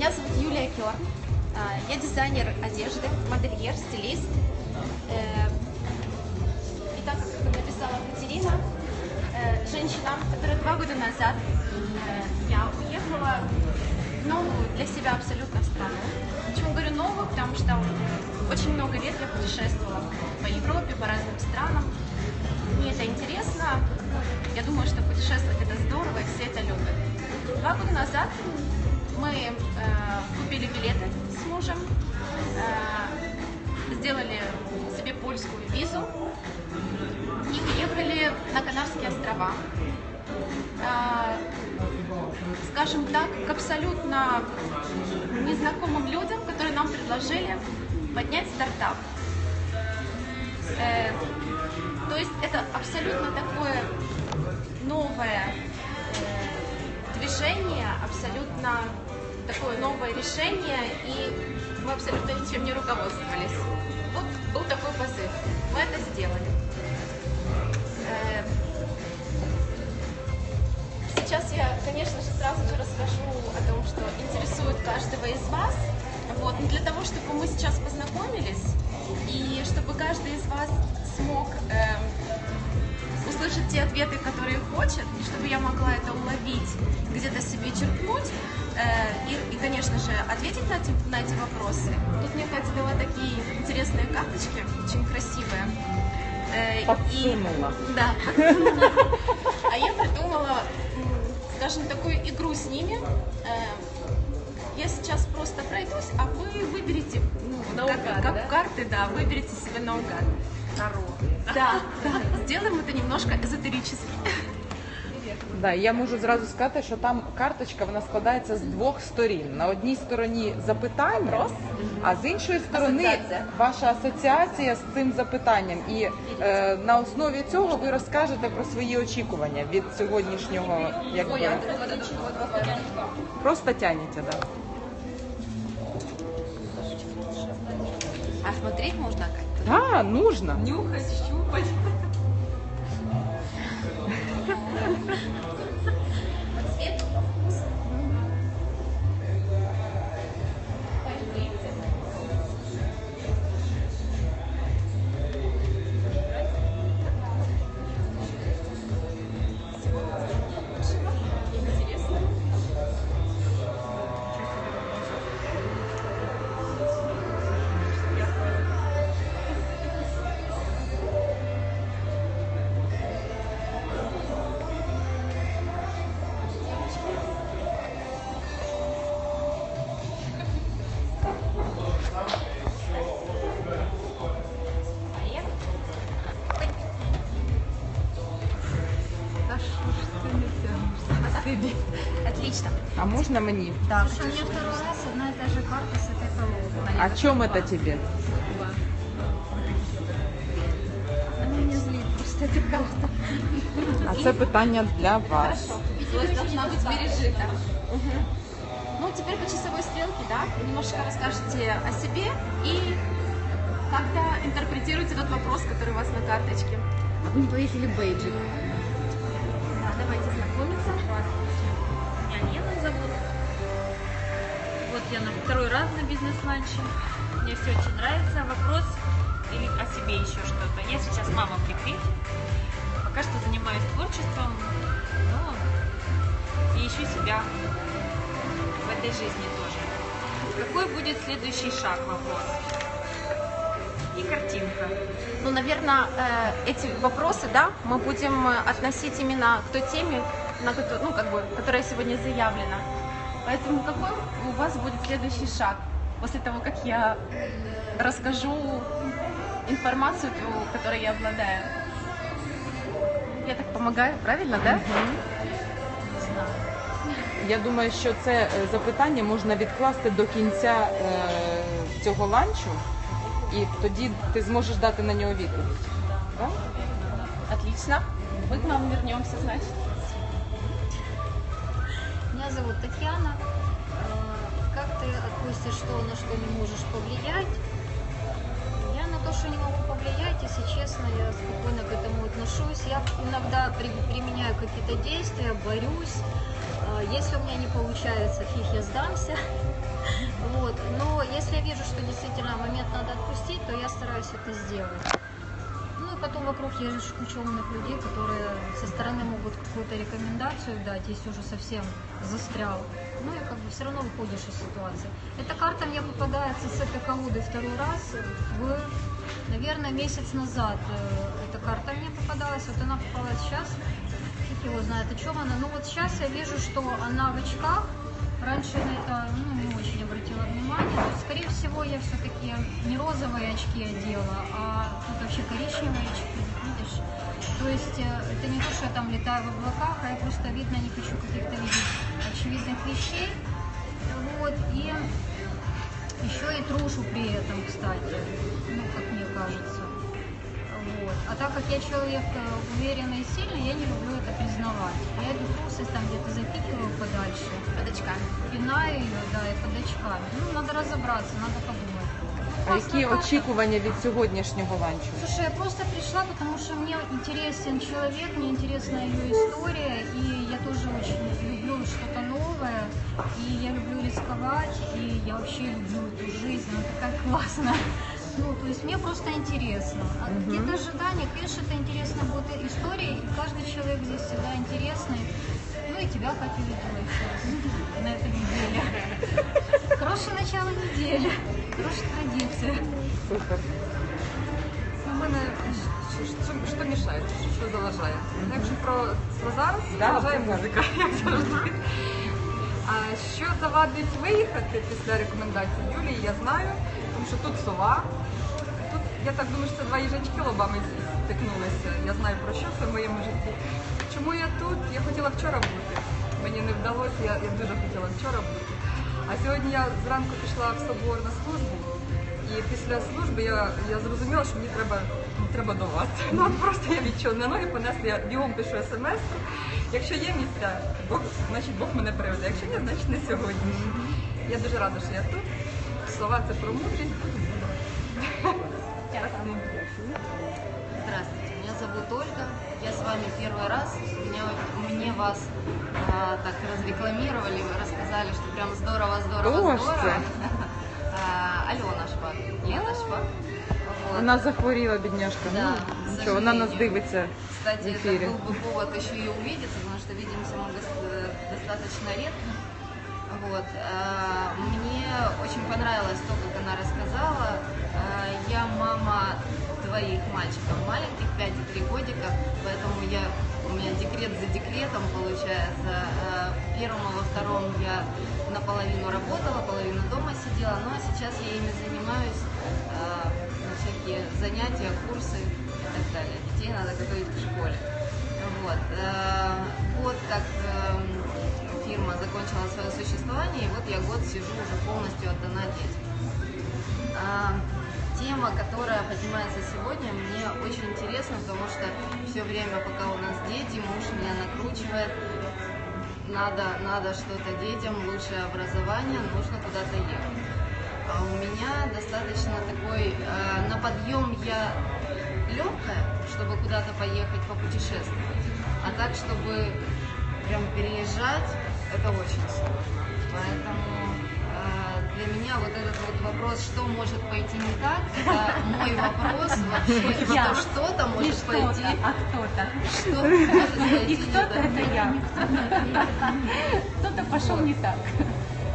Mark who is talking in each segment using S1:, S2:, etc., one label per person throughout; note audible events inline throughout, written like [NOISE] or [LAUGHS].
S1: Меня зовут Юлия Керн. А, Я дизайнер одежды, модельер, стилист. Э, И так как написала Катерина, э, женщина, которая два года назад э, я уехала в новую для себя абсолютно страну. Почему говорю новую? Потому что очень много лет я путешествовала по Европе, по разным странам. Мне это интересно. Я думаю, что путешествовать это здорово, и все это любят. Два года назад мы э, купили билеты с мужем, э, сделали себе польскую визу и уехали на Канарские острова. Э, скажем так, к абсолютно незнакомым людям, которые нам предложили поднять стартап. Э, то есть это абсолютно такое новое э, движение, абсолютно такое новое решение, и мы абсолютно ничем не руководствовались. Вот был такой позыв. Мы это сделали. Э, Сейчас я, конечно же, сразу же расскажу о том, что интересует каждого из вас. Вот. Но для того, чтобы мы сейчас познакомились, и чтобы каждый из вас смог эм, услышать те ответы, которые хочет, и чтобы я могла это уловить, где-то себе черпнуть, э, и, и, конечно же, ответить на эти, на эти вопросы. Тут мне Катя дала такие интересные карточки, очень красивые. Э, и-
S2: Подсунула.
S1: да. А я придумала, скажем, такую игру с ними. Э, Я сейчас просто пройдусь, а вы выберете, ну,
S3: Наугад,
S1: как, как
S3: да?
S1: карты, да, выберите себе наугад.
S3: Таро.
S1: Да, да. Сделаем это немножко эзотерически.
S2: Да, я можу зразу сказати, що там карточка вона складається з двох сторін. На одній стороні запитання, а з іншої сторони
S3: Асоціація.
S2: ваша асоціація з цим запитанням. І е, на основі цього ви розкажете про свої очікування від сьогоднішнього, якби просто тянете, да.
S3: А смотреть можно как?
S2: Да, нужно.
S3: Нюхать, щупать.
S2: Можна мені?
S1: Да.
S4: Слушай, у меня второй раз одна и та же карта с этой колоды.
S2: А чому це тобі?
S4: Она меня злит просто эта карта.
S2: А це питання для вас.
S1: Хорошо. Должна быть пережита. Ну, теперь по часовой стрелке, да, немножко расскажете о себе и как-то интерпретируйте тот вопрос, который у вас на карточке.
S3: Вы не повесили бейджик?
S4: Зовут. Вот я на второй раз на бизнес-ланче. Мне все очень нравится. Вопрос или о себе еще что-то. Я сейчас мама в декрете. Пока что занимаюсь творчеством, но и ищу себя в этой жизни тоже. Какой будет следующий шаг? Вопрос. И картинка.
S1: Ну, наверное, эти вопросы, да, мы будем э, относить именно к той теме, на которую, ну, как бы, которая сегодня заявлена. Поэтому какой у вас будет следующий шаг после того, как я расскажу информацию, ту, которой я обладаю? Я так помогаю, правильно, да?
S2: Я думаю, що це е, запитання можна відкласти до кінця е, цього ланчу, і тоді ти зможеш дати на нього відповідь. Да?
S1: Отлично. Мы к вам вернемся, значит.
S4: Зовут Татьяна. Э, Как ты относишься, что на что не можешь повлиять? Я на то, что не могу повлиять, если честно, я спокойно к этому отношусь. Я иногда при- применяю какие-то действия, борюсь. Э, Если у меня не получается, фиг я сдамся. [LAUGHS] Вот. Но если я вижу, что действительно момент надо отпустить, то я стараюсь это сделать. Потом вокруг есть куча умных людей, которые со стороны могут какую-то рекомендацию дать, если уже совсем застрял. Ну и как бы все равно выходишь из ситуации. Эта карта мне попадается с этой колоды второй раз в, наверное, месяц назад. э, Эта карта мне попадалась, вот она попалась сейчас. Фиг его знает, о чем она. Ну вот сейчас я вижу, что она в очках. Раньше на это ну, не очень обратила внимание. Есть, скорее всего, я все-таки не розовые очки одела, а тут вообще коричневые очки, видишь? То есть э, это не то, что я там летаю в облаках, а я просто видно не хочу каких-то видеть очевидных вещей. Вот, и еще и трушу при этом, кстати, ну, как мне кажется. Вот. А так как я человек э, уверенный и сильный, я не люблю это признавать. Я эту трусость там где-то
S1: Под очками.
S4: пинаю ее, да, и под очками. Ну, надо разобраться, надо подумать.
S5: А які очікування від сьогоднішнього ланчу?
S4: Слушай, я просто пришла, потому что мне интересен человек, мне интересна ее история, и я тоже очень люблю что-то новое, и я люблю рисковать, и я вообще люблю эту жизнь, она такая классная. Ну, то есть мне просто интересно. А какие-то ожидания, конечно, это интересно будет и история, и каждый человек здесь всегда интересный. Ну и тебя, Катя, видела еще на этой неделе. Хорошее начало недели, хорошая традиция.
S5: Супер.
S2: У мене що, що, що мішає, що заважає? Ну, Якщо про, про зараз,
S5: Да,
S2: заважає
S5: про зараз.
S2: музика, як завжди. А що завадить виїхати після рекомендацій Юлії, я знаю, тому що тут сова. Тут, я так думаю, що це два їжачки лобами Стикнулися. Я знаю про що це в моєму житті. Чому я тут? Я хотіла вчора бути. Мені не вдалося, я, я дуже хотіла вчора бути. А сьогодні я зранку пішла в собор на службу. І після служби я, я зрозуміла, що мені треба, треба до вас. [LAUGHS] Ну от просто я відчула, на ноги понесли, я бігом пишу смс. Якщо є місця, Бог, значить Бог мене приведе. Якщо ні, значить не сьогодні. Я дуже рада, що я тут. Слова це про мудрість. Тут буду. Дякую.
S6: Здравствуйте, меня зовут Ольга, я с вами первый раз. Меня, мне вас а, так разрекламировали, вы рассказали, что прям здорово, здорово,
S5: Кто ж
S6: здорово.
S5: це? [LAUGHS]
S6: А, Алена Шпак, Лена Шпак. Вот.
S5: Вона захворіла, бідняшка.
S6: Да,
S5: ну,
S6: к
S5: нічого, вона нас
S6: сожалению.
S5: дивиться.
S6: Кстати,
S5: в
S6: это
S5: эфире.
S6: был бы повод еще и увидеться, потому что видимся мы дос- э, достаточно редко. Вот. а, Мне очень понравилось то, как она рассказала. А, Я мама двоих мальчиков маленьких, 5 и 3 годика, поэтому я, у меня декрет за декретом получается. В первом и во втором я наполовину работала, половину дома сидела, ну а сейчас я ими занимаюсь, на всякие занятия, курсы и так далее. Детей надо готовить к школе. Вот. э, Год как эм, фирма закончила свое существование, и вот я год сижу уже полностью отдана детям. А, Тема, которая поднимается сегодня, мне очень интересна, потому что все время, пока у нас дети, муж меня накручивает, надо, надо что-то детям, лучшее образование, нужно куда-то ехать. А у меня достаточно такой, э, на подъем я легкая, чтобы куда-то поехать, попутешествовать. А так, чтобы прям переезжать, это очень сложно. Поэтому э, для меня вот этот вот вопрос, что может пойти не так, это мой вопрос вообще, [LAUGHS] что что-то может пойти,
S7: а кто-то.
S6: что может пойти
S7: И
S6: не
S7: кто-то это я. Кто-то пошел не так.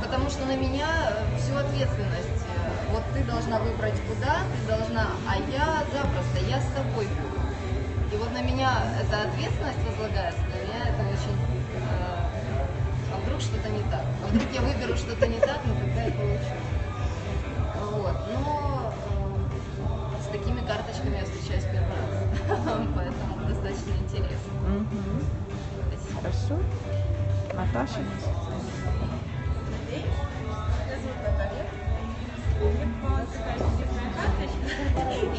S6: Потому что на меня э, всю ответственность. э, Вот ты должна выбрать куда, ты должна, а я запросто, я с тобой буду. И вот на меня эта ответственность возлагается, для меня это очень... вдруг что-то не так? А вдруг я выберу что-то не так, но тогда я получу. Вот. Но э, с такими карточками я встречаюсь первый раз. [LAUGHS] Поэтому достаточно интересно.
S5: Угу.
S6: Спасибо.
S5: Хорошо. Наташа?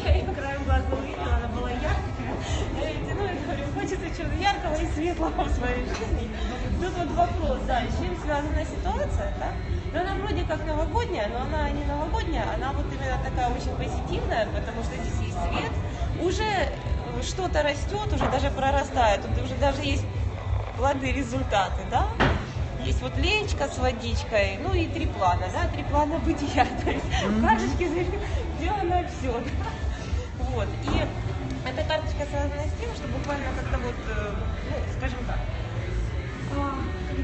S7: Я ее краем глаза увидела, она была яркая. Я ее и говорю, хочется чего-то яркого и светлого в своей жизни. Тут вот вопрос, да, с чем связана ситуация, да? Но она вроде как новогодняя, но она не новогодняя, она вот именно такая очень позитивная, потому что здесь есть свет, уже э, что-то растет, уже даже прорастает, тут уже даже есть плоды, результаты, да? есть вот леечка с водичкой, ну и три плана, да, три плана [LAUGHS] бытия. То есть в карточке сделано все. Вот. И эта карточка связана с тем, что буквально как-то вот, э, ну, скажем так,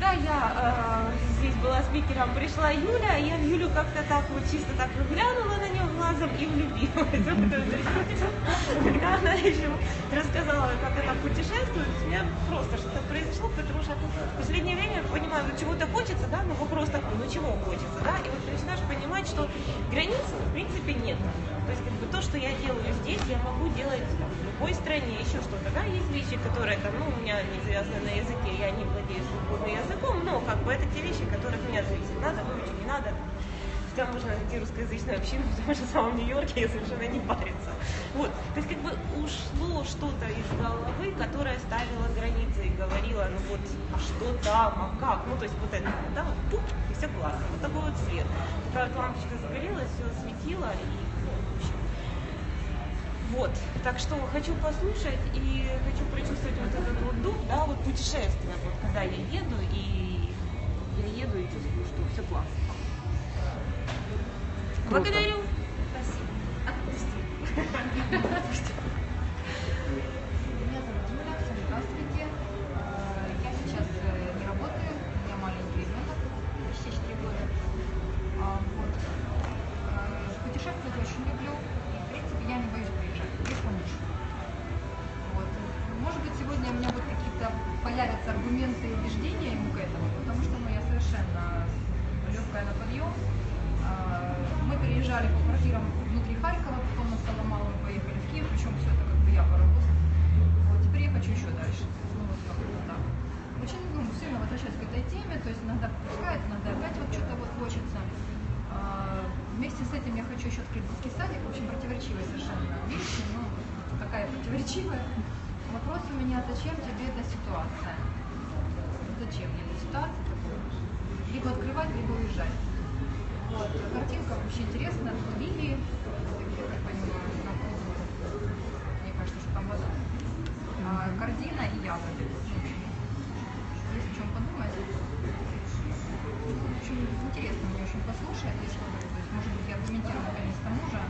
S7: когда я э, здесь была спикером, пришла Юля, я в Юлю как-то так вот чисто так глянула на нее глазом и влюбилась. [LAUGHS] Когда она еще рассказала, как это путешествует, у меня просто что-то произошло, потому что в последнее время понимаю, ну чего-то хочется, да, но вопрос такой, ну чего хочется, да, и вот начинаешь понимать, что границ в принципе нет. То есть как бы то, что я делаю здесь, я могу делать в любой стране, еще что-то, да, есть вещи, которые там, ну, у меня не завязаны на языке, я не владею свободным языком, но как бы это те вещи, которые от меня зависят. Надо выучить, не надо. Хотя можно найти русскоязычную общину, потому что в самом Нью-Йорке я совершенно не париться. Вот. То есть как бы ушло что-то из головы, которое ставило границы и говорила, ну вот, а что там, а как? Ну то есть вот это, да, вот пуп, и все классно. Вот такой вот свет. Правда, лампочка загорелась, все осветила, и ну, в общем, вот, так что хочу послушать и хочу прочувствовать вот этот вот дух, да, вот путешествие, вот когда я еду и я еду и чувствую, что все классно.
S2: Круто.
S7: Благодарю. Спасибо. Отпусти. [LAUGHS]
S4: сильно возвращаюсь к этой теме, то есть иногда пропускает, иногда опять вот что-то вот хочется. А, Вместе с этим я хочу еще открыть детский садик, в общем, противоречивая совершенно вещь, ну, такая противоречивая. Вопрос у меня, зачем тебе эта ситуация? Зачем мне эта ситуация? Либо открывать, либо уезжать. Вот. Картинка вообще интересная, лилии, я так понимаю. Мне кажется, что там вода. А, картина и ягоды. Интересно мне очень послушать, если вы, то есть, может быть, я аргументирую наконец-то мужа,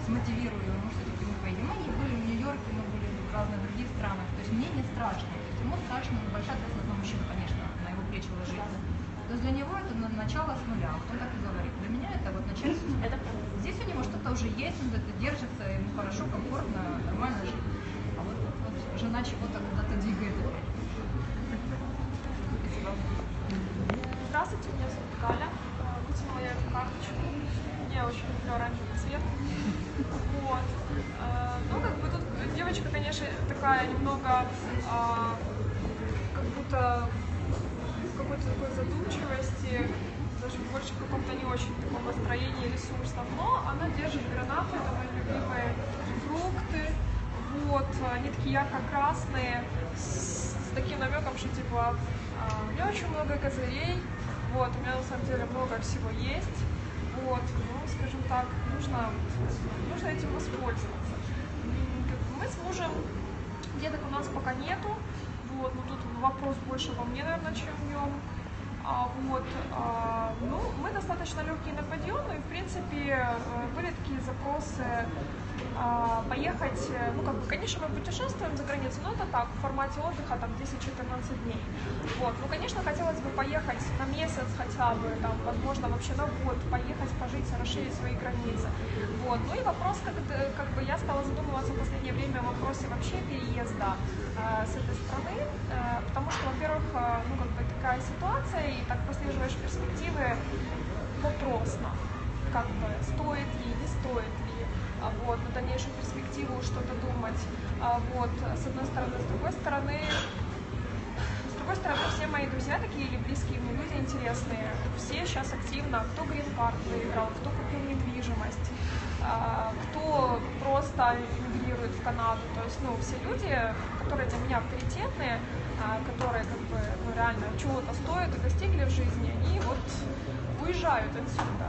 S4: смотивирую, ну, все-таки мы поедем. Мы были в Нью-Йорке, мы были в разных других странах. То есть мне не страшно. То есть ему страшно, большая ответственность на мужчину, конечно, на его плечи ложится. То есть для него это на- начало с нуля, вот он так и говорит. Для меня это вот начало с нуля. Здесь у него что-то уже есть, он где-то держится, ему хорошо, комфортно, нормально жить. А вот, вот жена чего-то куда-то двигает
S8: не очень таком настроении ресурсном, но она держит гранаты, это мои любимые фрукты, вот, они такие ярко-красные, с, с таким намеком, что типа а, у меня очень много козырей, вот, у меня на самом деле много всего есть, вот, ну, скажем так, нужно, нужно этим воспользоваться. Мы с мужем деток у нас пока нету, вот, но тут вопрос больше во мне, наверное, чем в нем. А, вот, а, ну, мы достаточно легкие на подъем, и, в принципе, э, были такие запросы а, поехать, э, ну, как бы, конечно, мы путешествуем за границу, но это так, в формате отдыха, там, 10-14 дней. Вот, ну, конечно, хотелось бы поехать на месяц хотя бы, там, возможно, вообще на год, поехать, пожить, расширить свои границы. Вот, ну, и вопрос, как, это- как бы, я стала задумываться в последнее время о вопросе вообще переезда э, с этой страны, э, потому что, во-первых, э, ну, как бы, такая ситуация, и так прослеживаешь перспективы вопросно, как бы, стоит ли, не стоит ли, а, вот, на дальнейшую перспективу что-то думать, а, вот, с одной стороны, с другой стороны, с другой стороны, все мои друзья такие или близкие мне люди интересные, все сейчас активно, кто грин-карт выиграл, кто купил недвижимость, а, кто просто мигрирует в Канаду, то есть, ну, все люди, которые для меня авторитетные, а, которые, как бы, ну, реально чего-то стоят и достигли в жизни, они вот уезжают отсюда.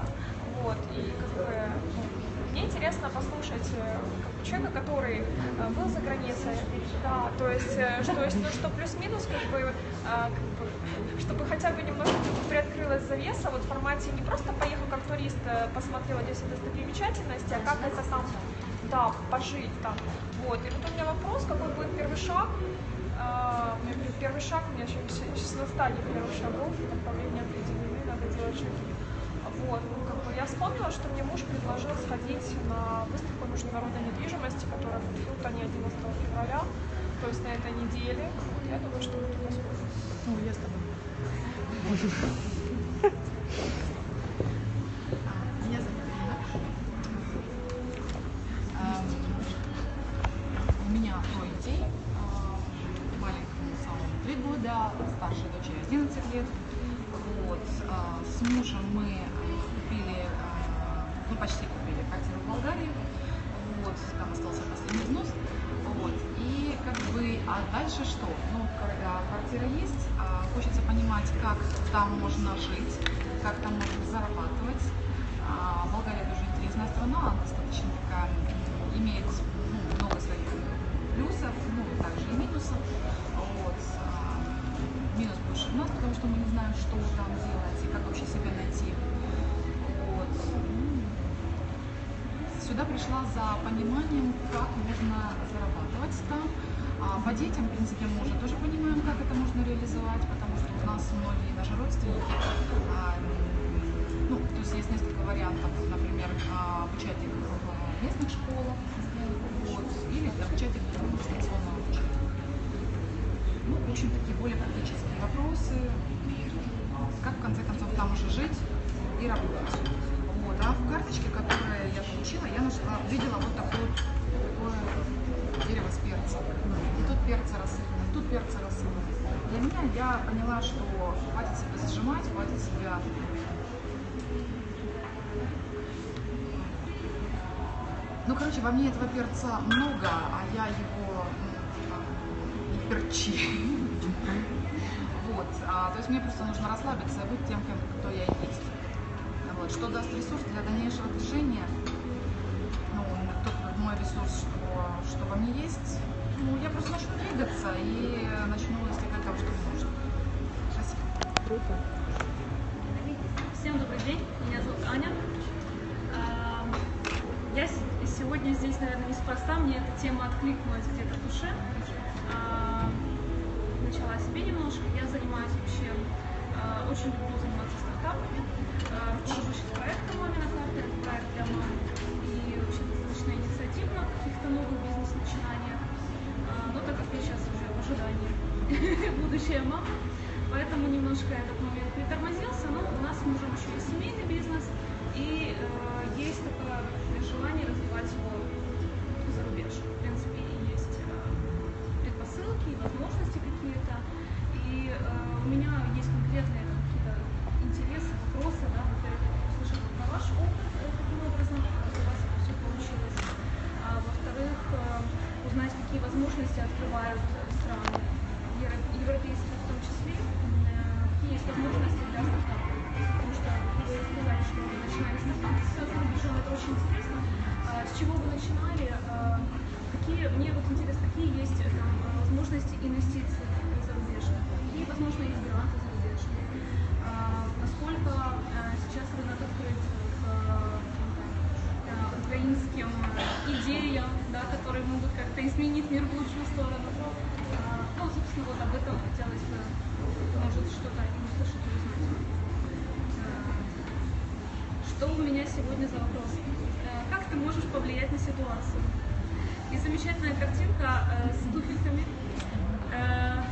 S8: Вот, и как бы ну, мне интересно послушать э, человека, который э, был за границей, да, то есть, э, что, есть, ну, что плюс-минус, как бы, э, как бы, чтобы хотя бы немножко приоткрылась завеса, вот в формате не просто поехал как турист, посмотрел 10 достопримечательностей, а как это там, да, пожить там. Вот, и вот у меня вопрос, какой будет первый шаг, а, у меня пер- первый шаг, у меня сейчас, сейчас на стадии первых шагов, направления определены, надо делать шаги. Вот, ну, как бы я вспомнила, что мне муж предложил сходить на выставку международной недвижимости, которая в Хилтоне 11 февраля, то есть на этой неделе. Вот, я думаю, что мы туда сходим.
S5: Ну, я с тобой. [LAUGHS]
S9: квартира есть, а, хочется понимать, как там можно жить, как там можно зарабатывать. А, Болгария тоже интересная страна, она достаточно такая, имеет ну, много своих плюсов, ну, также и минусов. Вот. а, Минус больше в нас, потому что мы не знаем, что там делать и как вообще себя найти. Вот. Сюда пришла за пониманием, как можно зарабатывать там. А по детям, в принципе, мы уже тоже понимаем, как это можно реализовать, потому что у нас многие наши родственники, а, ну, то есть есть несколько вариантов, например, а, обучать их в местных школах, вот, или обучать их в дистанционном обучении. Ну, в общем, такие более практические вопросы, как в конце концов там уже жить и работать. Вот. А в карточке, которую я получила, я нашла, увидела вот такое, такое дерево с перцем. И тут перцы рассыпаны, тут перцы рассыпаны. Для меня я поняла, что хватит себя зажимать, хватит себя Ну, короче, во мне этого перца много, а я его м, не перчи. Вот. А, то есть мне просто нужно расслабиться и быть тем, кем, кто я есть. Вот. Что даст ресурс для дальнейшего движения? Ресурс, что, что во мне есть. Ну, я просто начну двигаться и начну достигать того, что мне нужно. Спасибо.
S5: Круто.
S10: Всем добрый день, меня зовут Аня. А, Я сегодня здесь, наверное, неспроста, мне эта тема откликнулась где-то в душе. А, Начала о себе немножко. Я занимаюсь вообще, а, очень люблю заниматься стартапами. Руковожу сейчас проектом «Мамина карта», это проект для мам. И вообще достаточно в каких-то новых бизнес-начинаниях. А, Но так как я сейчас уже в ожидании [LAUGHS] будущая мама, поэтому немножко этот момент притормозился, но у нас с мужем еще и семейный бизнес, и э, есть такое желание развивать его за рубеж. В принципе, и есть э, предпосылки и возможности какие-то, и э, у меня есть конкретные какие-то интересы, вопросы, Мне вот интересно, какие есть э, там, э, возможности инвестиций за рубеж? Какие, возможно, есть гранты зарубежные? А, Насколько э, сейчас рынок открыт к э, украинским идеям, да, которые могут как-то изменить мир в лучшую сторону. А, Ну, собственно, вот об этом хотелось бы, может, что-то услышать и узнать. А, Что у меня сегодня за вопрос? Как ты можешь повлиять на ситуацию? И замечательная картинка э, с туфельками. Э,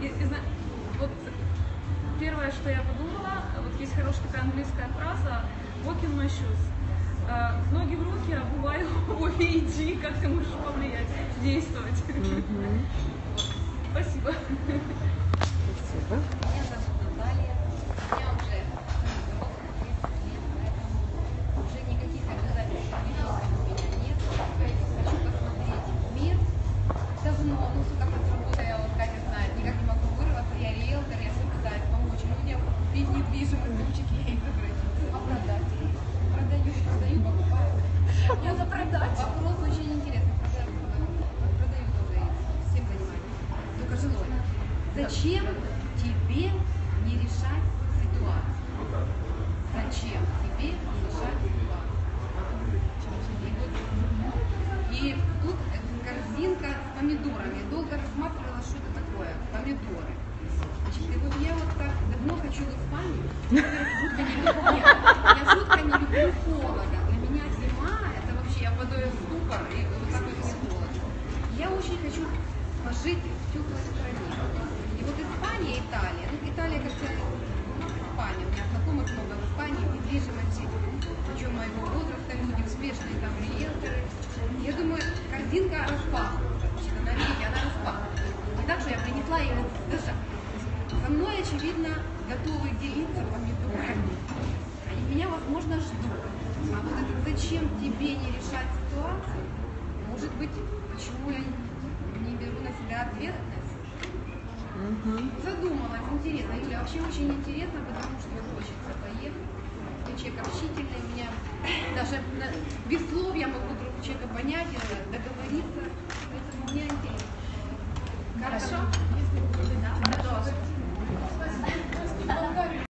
S10: и- и вот первое, что я подумала, вот есть хорошая такая английская фраза «walk in my shoes». Э, ноги в руки, обувай обувь и иди, как ты можешь повлиять, действовать. [LAUGHS] Спасибо.
S5: Спасибо.
S6: Зачем тебе не решать ситуацию? Зачем тебе не решать ситуацию? И тут корзинка с помидорами. Я
S11: долго рассматривала, что это такое. Помидоры. Значит, и вот я вот так давно хочу в Испанию. Будто не картинка распахнута. Она, видите, она распахнута. И так что я принесла ее даже со мной, очевидно, готовы делиться помидорами. Они меня, возможно, ждут. А вот это зачем тебе не решать ситуацию? Может быть, почему я не беру на себя ответственность? Задумалась, интересно. Юля, вообще очень интересно, потому что хочется поехать человек общительный, меня даже без слов я могу друг человека понять, договориться, поэтому мне интересно. Хорошо? Если вы да.